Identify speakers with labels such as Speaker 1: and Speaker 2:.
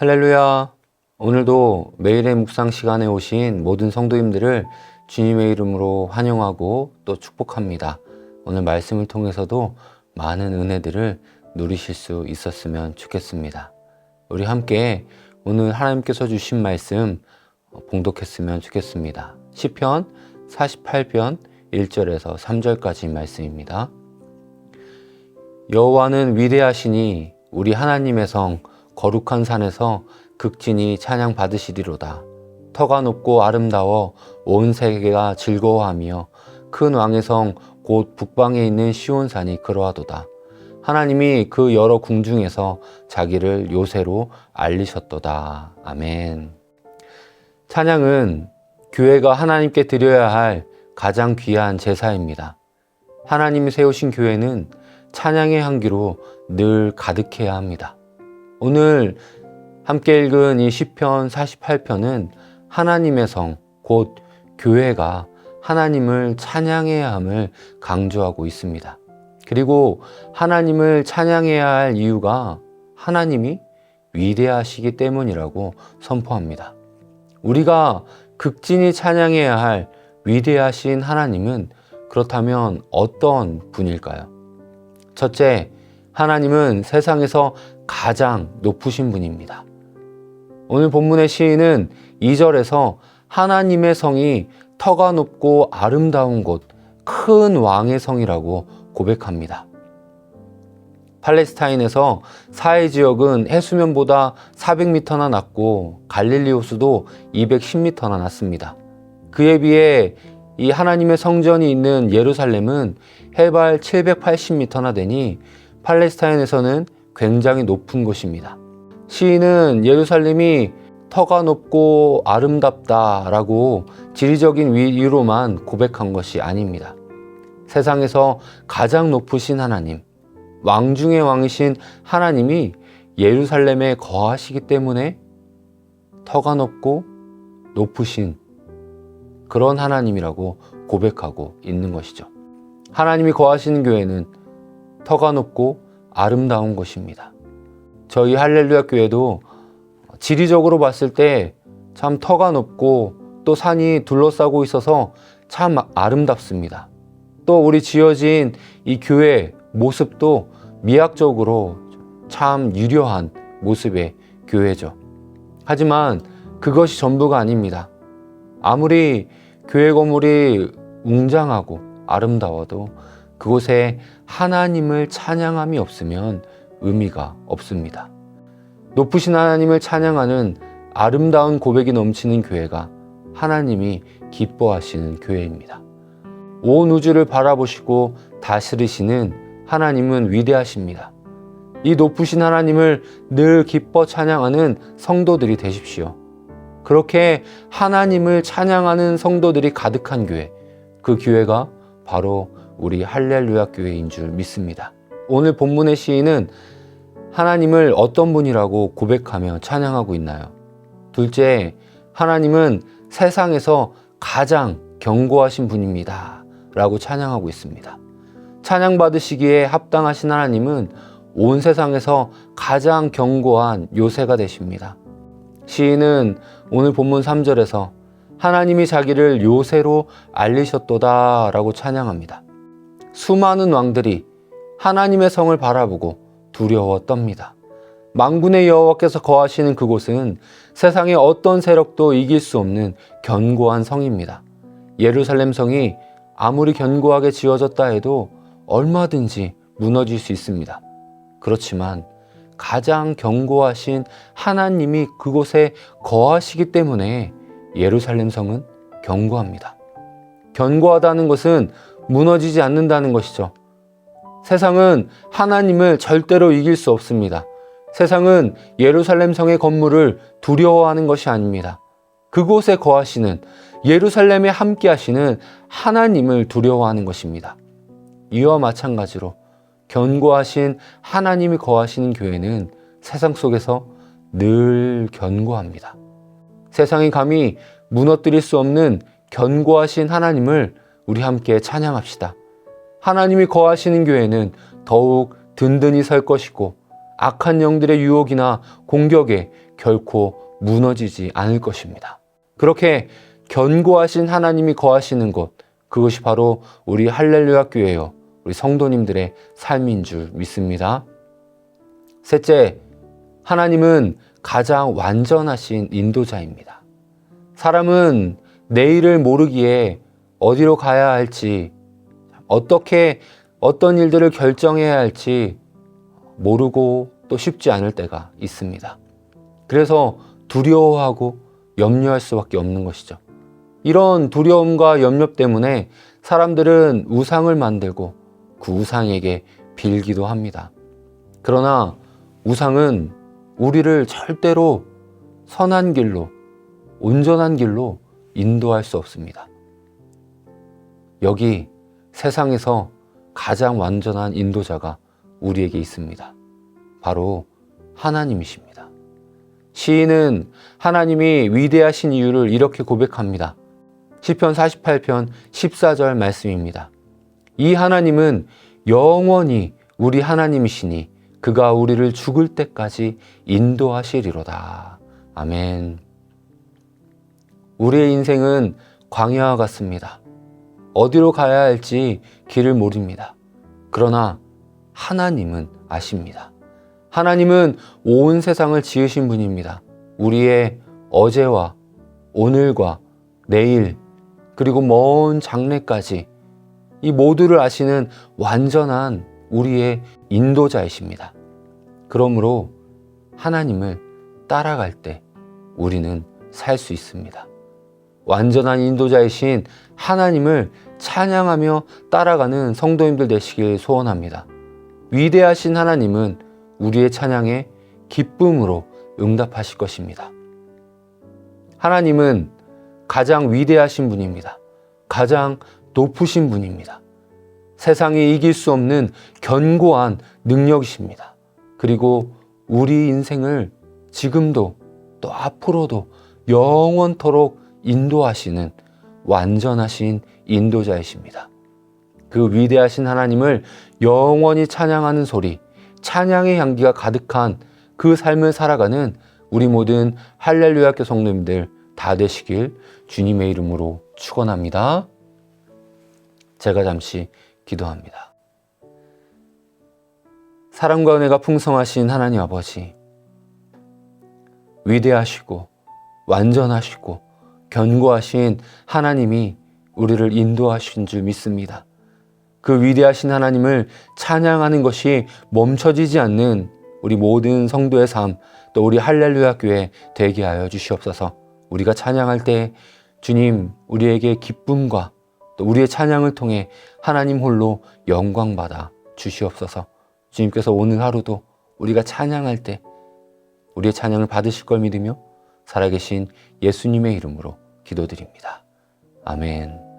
Speaker 1: 할렐루야. 오늘도 매일의 묵상 시간에 오신 모든 성도님들을 주님의 이름으로 환영하고 또 축복합니다. 오늘 말씀을 통해서도 많은 은혜들을 누리실 수 있었으면 좋겠습니다. 우리 함께 오늘 하나님께서 주신 말씀 봉독했으면 좋겠습니다. 시편 48편 1절에서 3절까지 말씀입니다. 여호와는 위대하시니 우리 하나님의 성 거룩한 산에서 극진히 찬양 받으시리로다. 터가 높고 아름다워 온 세계가 즐거워하며 큰 왕의 성 곧 북방에 있는 시온산이 그러하도다. 하나님이 그 여러 궁 중에서 자기를 요새로 알리셨도다. 아멘. 찬양은 교회가 하나님께 드려야 할 가장 귀한 제사입니다. 하나님이 세우신 교회는 찬양의 향기로 늘 가득해야 합니다. 오늘 함께 읽은 이 시편 48편은 하나님의 성, 곧 교회가 하나님을 찬양해야 함을 강조하고 있습니다. 그리고 하나님을 찬양해야 할 이유가 하나님이 위대하시기 때문이라고 선포합니다. 우리가 극진히 찬양해야 할 위대하신 하나님은 그렇다면 어떤 분일까요? 첫째, 하나님은 세상에서 가장 높으신 분입니다. 오늘 본문의 시인은 2절에서 하나님의 성이 터가 높고 아름다운 곳, 큰 왕의 성이라고 고백합니다. 팔레스타인에서 사해 지역은 해수면보다 400m나 낮고 갈릴리 호수도 210m나 낮습니다. 그에 비해 이 하나님의 성전이 있는 예루살렘은 해발 780m나 되니 팔레스타인에서는 굉장히 높은 곳입니다. 시인은 예루살렘이 터가 높고 아름답다라고 지리적인 이유로만 고백한 것이 아닙니다. 세상에서 가장 높으신 하나님, 왕 중의 왕이신 하나님이 예루살렘에 거하시기 때문에 터가 높고 높으신 그런 하나님이라고 고백하고 있는 것이죠. 하나님이 거하시는 교회는 터가 높고 아름다운 곳입니다. 저희 할렐루야 교회도 지리적으로 봤을 때 참 터가 높고 또 산이 둘러싸고 있어서 참 아름답습니다. 또 우리 지어진 이 교회 모습도 미학적으로 참 유려한 모습의 교회죠. 하지만 그것이 전부가 아닙니다. 아무리 교회 건물이 웅장하고 아름다워도 그곳에 하나님을 찬양함이 없으면 의미가 없습니다. 높으신 하나님을 찬양하는 아름다운 고백이 넘치는 교회가 하나님이 기뻐하시는 교회입니다. 온 우주를 바라보시고 다스리시는 하나님은 위대하십니다. 이 높으신 하나님을 늘 기뻐 찬양하는 성도들이 되십시오. 그렇게 하나님을 찬양하는 성도들이 가득한 교회, 그 교회가 바로 우리 할렐루야 교회인 줄 믿습니다. 오늘 본문의 시인은 하나님을 어떤 분이라고 고백하며 찬양하고 있나요? 둘째, 하나님은 세상에서 가장 견고하신 분입니다. 라고 찬양하고 있습니다. 찬양받으시기에 합당하신 하나님은 온 세상에서 가장 견고한 요새가 되십니다. 시인은 오늘 본문 3절에서 하나님이 자기를 요새로 알리셨도다 라고 찬양합니다. 수많은 왕들이 하나님의 성을 바라보고 두려워 떱니다. 망군의 여호와께서 거하시는 그곳은 세상의 어떤 세력도 이길 수 없는 견고한 성입니다. 예루살렘 성이 아무리 견고하게 지어졌다 해도 얼마든지 무너질 수 있습니다. 그렇지만 가장 견고하신 하나님이 그곳에 거하시기 때문에 예루살렘 성은 견고합니다. 견고하다는 것은 무너지지 않는다는 것이죠. 세상은 하나님을 절대로 이길 수 없습니다. 세상은 예루살렘 성의 건물을 두려워하는 것이 아닙니다. 그곳에 거하시는 예루살렘에 함께 하시는 하나님을 두려워하는 것입니다. 이와 마찬가지로 견고하신 하나님이 거하시는 교회는 세상 속에서 늘 견고합니다. 세상이 감히 무너뜨릴 수 없는 견고하신 하나님을 우리 함께 찬양합시다. 하나님이 거하시는 교회는 더욱 든든히 설 것이고 악한 영들의 유혹이나 공격에 결코 무너지지 않을 것입니다. 그렇게 견고하신 하나님이 거하시는 곳, 그것이 바로 우리 할렐루야 교회요. 우리 성도님들의 삶인 줄 믿습니다. 셋째, 하나님은 가장 완전하신 인도자입니다. 사람은 내일을 모르기에 어디로 가야 할지, 어떻게 어떤 일들을 결정해야 할지 모르고 또 쉽지 않을 때가 있습니다. 그래서 두려워하고 염려할 수밖에 없는 것이죠. 이런 두려움과 염려 때문에 사람들은 우상을 만들고 그 우상에게 빌기도 합니다. 그러나 우상은 우리를 절대로 선한 길로, 온전한 길로 인도할 수 없습니다. 여기 세상에서 가장 완전한 인도자가 우리에게 있습니다. 바로 하나님이십니다. 시인은 하나님이 위대하신 이유를 이렇게 고백합니다. 시편 48편 14절 말씀입니다. 이 하나님은 영원히 우리 하나님이시니 그가 우리를 죽을 때까지 인도하시리로다. 아멘. 우리의 인생은 광야와 같습니다. 어디로 가야 할지 길을 모릅니다. 그러나 하나님은 아십니다. 하나님은 온 세상을 지으신 분입니다. 우리의 어제와 오늘과 내일 그리고 먼 장래까지 이 모두를 아시는 완전한 우리의 인도자이십니다. 그러므로 하나님을 따라갈 때 우리는 살 수 있습니다. 완전한 인도자이신 하나님을 찬양하며 따라가는 성도님들 되시길 소원합니다. 위대하신 하나님은 우리의 찬양에 기쁨으로 응답하실 것입니다. 하나님은 가장 위대하신 분입니다. 가장 높으신 분입니다. 세상이 이길 수 없는 견고한 능력이십니다. 그리고 우리 인생을 지금도 또 앞으로도 영원토록 인도하시는 완전하신 인도자이십니다. 그 위대하신 하나님을 영원히 찬양하는 소리, 찬양의 향기가 가득한 그 삶을 살아가는 우리 모든 할렐루야 학교 성도님들 다 되시길 주님의 이름으로 축원합니다. 제가 잠시 기도합니다. 사랑과 은혜가 풍성하신 하나님 아버지, 위대하시고 완전하시고 견고하신 하나님이 우리를 인도하신 줄 믿습니다. 그 위대하신 하나님을 찬양하는 것이 멈춰지지 않는 우리 모든 성도의 삶, 또 우리 할렐루야 교회 되게 하여 주시옵소서. 우리가 찬양할 때 주님 우리에게 기쁨과 또 우리의 찬양을 통해 하나님 홀로 영광 받아 주시옵소서. 주님께서 오늘 하루도 우리가 찬양할 때 우리의 찬양을 받으실 걸 믿으며 살아계신 예수님의 이름으로 기도드립니다. 아멘.